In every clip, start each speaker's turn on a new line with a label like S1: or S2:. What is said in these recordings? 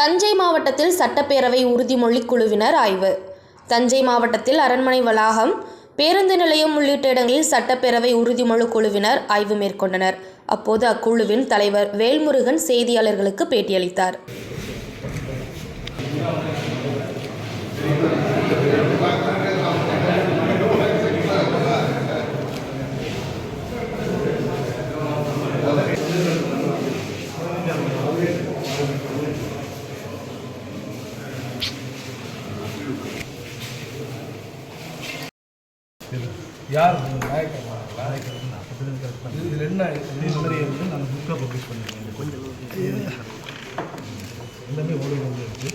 S1: தஞ்சை மாவட்டத்தில் சட்டப்பேரவை உறுதிமொழி குழுவினர் ஆய்வு. தஞ்சை மாவட்டத்தில் அரண்மனை வளாகம் பேருந்து நிலையம் உள்ளிட்ட இடங்களில் சட்டப்பேரவை உறுதிமொழி குழுவினர் ஆய்வு மேற்கொண்டனர். அப்போது அக்குழுவின் தலைவர் வேல்முருகன் செய்தியாளர்களுக்கு பேட்டியளித்தார்.
S2: யார் நாயக்கர் இதில் என்ன இதே வந்து நான் புக்காக பப்ளிஷ் பண்ணியிருக்கேன் கொஞ்சம் எல்லாமே ஓடி வந்து இருக்கு.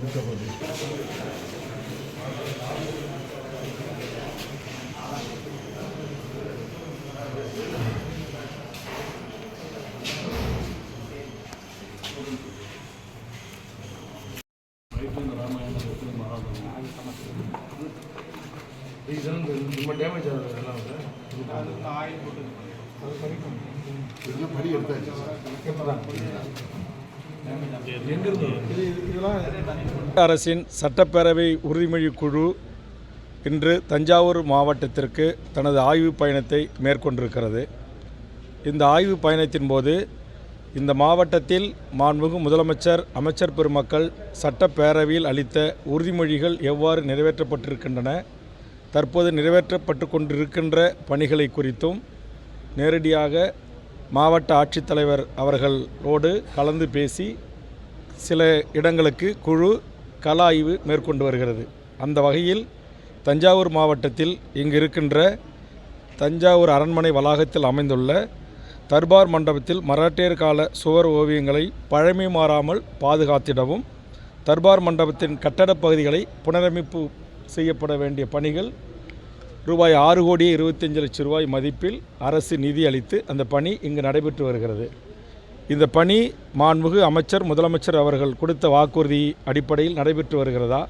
S2: புக்காக பப்ளிஷ் இதெல்லாம் ரொம்ப டேமேஜ் ஆகுது வந்து
S3: இதெல்லாம் படி எடுத்தாச்சு
S4: அரசின் சட்டப்பேரவை உறுதிமொழி குழு இன்று தஞ்சாவூர் மாவட்டத்திற்கு தனது ஆய்வு பயணத்தை மேற்கொண்டிருக்கிறது. இந்த ஆய்வு பயணத்தின் போது இந்த மாவட்டத்தில் மாண்புமிகு முதலமைச்சர் அமைச்சர் பெருமக்கள் சட்டப்பேரவையில் அளித்த உறுதிமொழிகள் எவ்வாறு நிறைவேற்றப்பட்டிருக்கின்றன தற்போது நிறைவேற்றப்பட்டு கொண்டிருக்கின்ற பணிகளை குறித்தும் நேரடியாக மாவட்ட ஆட்சித்தலைவர் அவர்களோடு கலந்து பேசி சில இடங்களுக்கு குழு கள ஆய்வு மேற்கொண்டு வருகிறது. அந்த வகையில் தஞ்சாவூர் மாவட்டத்தில் இங்கு இருக்கின்ற தஞ்சாவூர் அரண்மனை வளாகத்தில் அமைந்துள்ள தர்பார் மண்டபத்தில் மராட்டியர் கால சுவர் ஓவியங்களை பழமை மாறாமல் பாதுகாத்திடவும் தர்பார் மண்டபத்தின் கட்டடப் பகுதிகளை புனரமைப்பு செய்யப்பட வேண்டிய பணிகள் ரூபாய் ஆறு கோடி இருபத்தஞ்சு லட்சம் ரூபாய் மதிப்பில் அரசு நிதி அளித்து அந்த பணி இங்கு நடைபெற்று வருகிறது. இந்த பணி மாண்புமிகு அமைச்சர் முதலமைச்சர் அவர்கள் கொடுத்த வாக்குறுதி அடிப்படையில் நடைபெற்று வருகிறதா?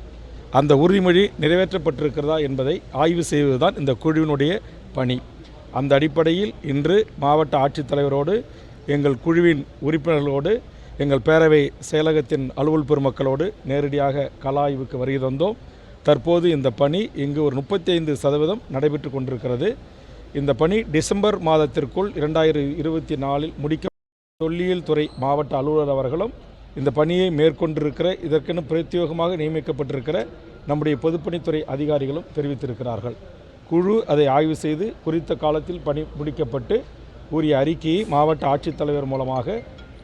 S4: அந்த உறுதிமொழி நிறைவேற்றப்பட்டிருக்கிறதா என்பதை ஆய்வு செய்வதுதான் இந்த குழுவினுடைய பணி. அந்த அடிப்படையில் இன்று மாவட்ட ஆட்சித்தலைவரோடு எங்கள் குழுவின் உறுப்பினர்களோடு எங்கள் பேரவை செயலகத்தின் அலுவல் பெருமக்களோடு நேரடியாக கலாய்வுக்கு வருகை தந்தோம். தற்போது இந்த பணி இங்கு ஒரு முப்பத்தி ஐந்து சதவீதம் நடைபெற்று கொண்டிருக்கிறது. இந்த பணி டிசம்பர் மாதத்திற்குள் இரண்டாயிரத்தி இருபத்தி நாலில் முடிக்க தொல்லியல் துறை மாவட்ட அலுவலர் அவர்களும் இந்த பணியை மேற்கொண்டிருக்கிற இதற்கென பிரத்யேகமாக நியமிக்கப்பட்டிருக்கிற நம்முடைய பொதுப்பணித்துறை அதிகாரிகளும் தெரிவித்திருக்கிறார்கள். குழு அதை ஆய்வு செய்து குறித்த காலத்தில் பணி முடிக்கப்பட்டு உரிய அறிக்கையை மாவட்ட ஆட்சித்தலைவர் மூலமாக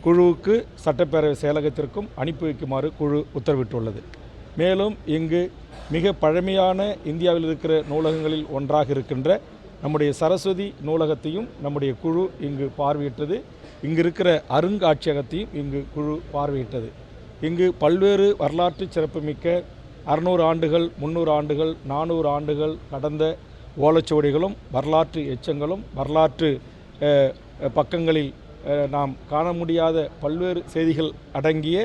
S4: குழுவுக்கு சட்டப்பேரவை செயலகத்திற்கும் அனுப்பி வைக்குமாறு குழு உத்தரவிட்டுள்ளது. மேலும் இங்கு மிக பழமையான இந்தியாவில் இருக்கிற நூலகங்களில் ஒன்றாக இருக்கின்ற நம்முடைய சரஸ்வதி நூலகத்தையும் நம்முடைய குழு இங்கு பார்வையிட்டது. இங்கு இருக்கிற அருங்காட்சியகத்தையும் இங்கு குழு பார்வையிட்டது. இங்கு பல்வேறு வரலாற்று சிறப்புமிக்க அறுநூறு ஆண்டுகள் முந்நூறு ஆண்டுகள் நானூறு ஆண்டுகள் கடந்த ஓலைச்சுவடிகளும் வரலாற்று எச்சங்களும் வரலாற்று பக்கங்களில் நாம் காண முடியாத பல்வேறு செய்திகள் அடங்கிய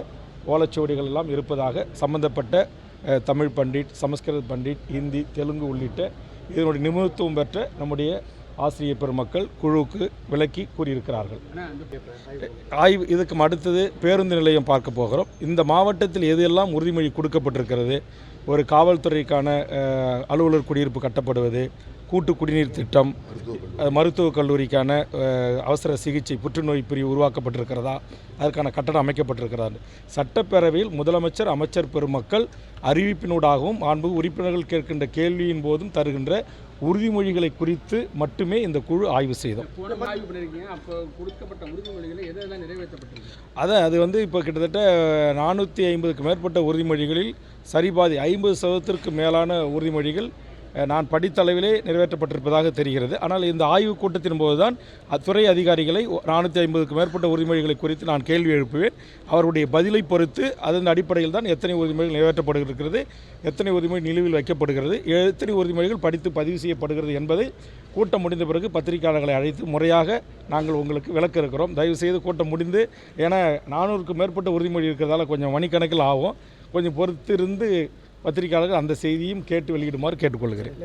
S4: ஓலைச்சுவடிகள் எல்லாம் இருப்பதாக சம்பந்தப்பட்ட தமிழ் பண்டிட் சமஸ்கிருத பண்டிட் ஹிந்தி தெலுங்கு உள்ளிட்ட இதனுடைய நிபுணத்துவம் பெற்ற நம்முடைய ஆசிரியர் பெருமக்கள் குழுவுக்கு விளக்கி கூறியிருக்கிறார்கள். ஆய்வு இதுக்கு அடுத்தது பேருந்து நிலையம் பார்க்க போகிறோம். இந்த மாவட்டத்தில் எதெல்லாம் உறுதிமொழி கொடுக்கப்பட்டிருக்கிறது? ஒரு காவல்துறைக்கான அலுவலர் குடியிருப்பு கட்டப்படுவது கூட்டு குடிநீர் திட்டம் மருத்துவக் கல்லூரிக்கான அவசர சிகிச்சை புற்றுநோய் பிரிவு உருவாக்கப்பட்டிருக்கிறதா? அதற்கான கட்டடம் அமைக்கப்பட்டிருக்கிறது. சட்டப்பேரவையில் முதலமைச்சர் அமைச்சர் பெருமக்கள் அறிவிப்பினூடாகவும் மாண்பு உறுப்பினர்கள் கேட்கின்ற கேள்வியின் போதும் தருகின்ற உறுதிமொழிகளை குறித்து மட்டுமே இந்த குழு ஆய்வு செய்தோம் அதான் அது வந்து இப்போ கிட்டத்தட்ட நானூற்றி ஐம்பதுக்கு மேற்பட்ட உறுதிமொழிகளில் சரிபாதி ஐம்பது சதவீதத்திற்கு மேலான உறுதிமொழிகள் நான் படித்த அளவிலே நிறைவேற்றப்பட்டிருப்பதாக தெரிகிறது. ஆனால் இந்த ஆய்வுக் கூட்டத்தின் போதுதான் அத்துறை அதிகாரிகளை நானூற்றி ஐம்பதுக்கு மேற்பட்ட உறுதிமொழிகளை குறித்து நான் கேள்வி எழுப்புவேன். அவருடைய பதிலை பொறுத்து அதன் அடிப்படையில் தான் எத்தனை உறுதிமொழிகள் நிறைவேற்றப்படுகிறது எத்தனை உறுதிமொழி நிலுவில் வைக்கப்படுகிறது எத்தனை உறுதிமொழிகள் படித்து பதிவு செய்யப்படுகிறது என்பதை கூட்டம் முடிந்த பிறகு பத்திரிகையாளர்களை அழைத்து முறையாக நாங்கள் உங்களுக்கு விளக்க இருக்கிறோம். தயவுசெய்து கூட்டம் முடிந்து ஏன்னா நானூறுக்கு மேற்பட்ட உறுதிமொழி இருக்கிறதால கொஞ்சம் மணிக்கணக்கில் ஆகும். கொஞ்சம் பொறுத்து இருந்து பத்திரிகையாளர்கள் அந்த செய்தியும் கேட்டு வெளியிடுமாறு கேட்டுக்கொள்கிறேன்.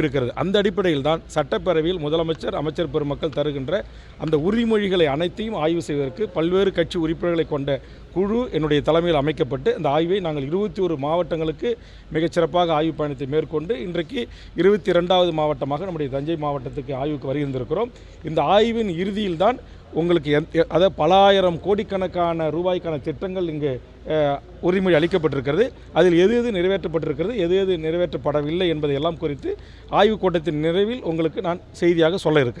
S4: இருக்கிறது. அந்த அடிப்படையில் தான் சட்டப்பேரவையில் முதலமைச்சர் அமைச்சர் பெருமக்கள் தருகின்ற அந்த உறுதிமொழிகளை அனைத்தையும் ஆய்வு செய்வதற்கு பல்வேறு கட்சி உறுப்பினர்களை கொண்ட குழு என்னுடைய தலைமையில் அமைக்கப்பட்டு இந்த ஆய்வை நாங்கள் இருபத்தி ஒரு மாவட்டங்களுக்கு மிகச்சிறப்பாக ஆய்வு பயணத்தை மேற்கொண்டு இன்றைக்கு இருபத்தி ரெண்டாவது மாவட்டமாக நம்முடைய தஞ்சை மாவட்டத்துக்கு ஆய்வுக்கு வருகின்றிருக்கிறோம். இந்த ஆய்வின் இறுதியில் தான் உங்களுக்கு எந் அதாவது பல ஆயிரம் கோடிக்கணக்கான ரூபாய்க்கான திட்டங்கள் இங்கு உரிமை அளிக்கப்பட்டிருக்கிறது. அதில் எது எது நிறைவேற்றப்பட்டிருக்கிறது எது எது நிறைவேற்றப்படவில்லை என்பதை எல்லாம் குறித்து ஆய்வுக் கூட்டத்தின் நிறைவில் உங்களுக்கு நான் செய்தியாக சொல்ல இருக்கிறேன்.